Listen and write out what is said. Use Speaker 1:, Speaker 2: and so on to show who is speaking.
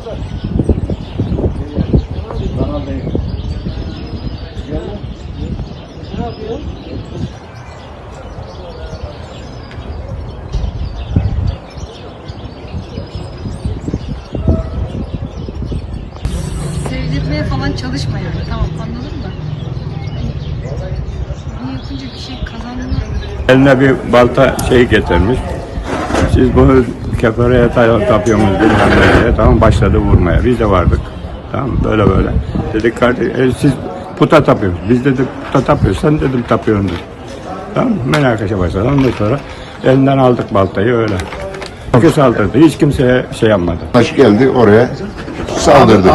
Speaker 1: Bana Sevdirmeye falan çalışma yani. Tamam anladın mı? Bunu yapınca bir şey kazandın mı?
Speaker 2: Eline bir balta şey getirmiş. Siz bunu kefereye tay- tapıyorsunuz bilmem ne diye. Tamam başladı vurmaya. Biz de vardık. Tamam böyle böyle. Dedik kardeş e, siz puta tapıyorsunuz. Biz dedik puta tapıyoruz. Sen dedim tapıyorsun dedim. Tamam münakaşa başladı. Ondan sonra elinden aldık baltayı öyle. Herkes saldırdı. Hiç kimseye şey yapmadı.
Speaker 3: Taş geldi oraya saldırdı.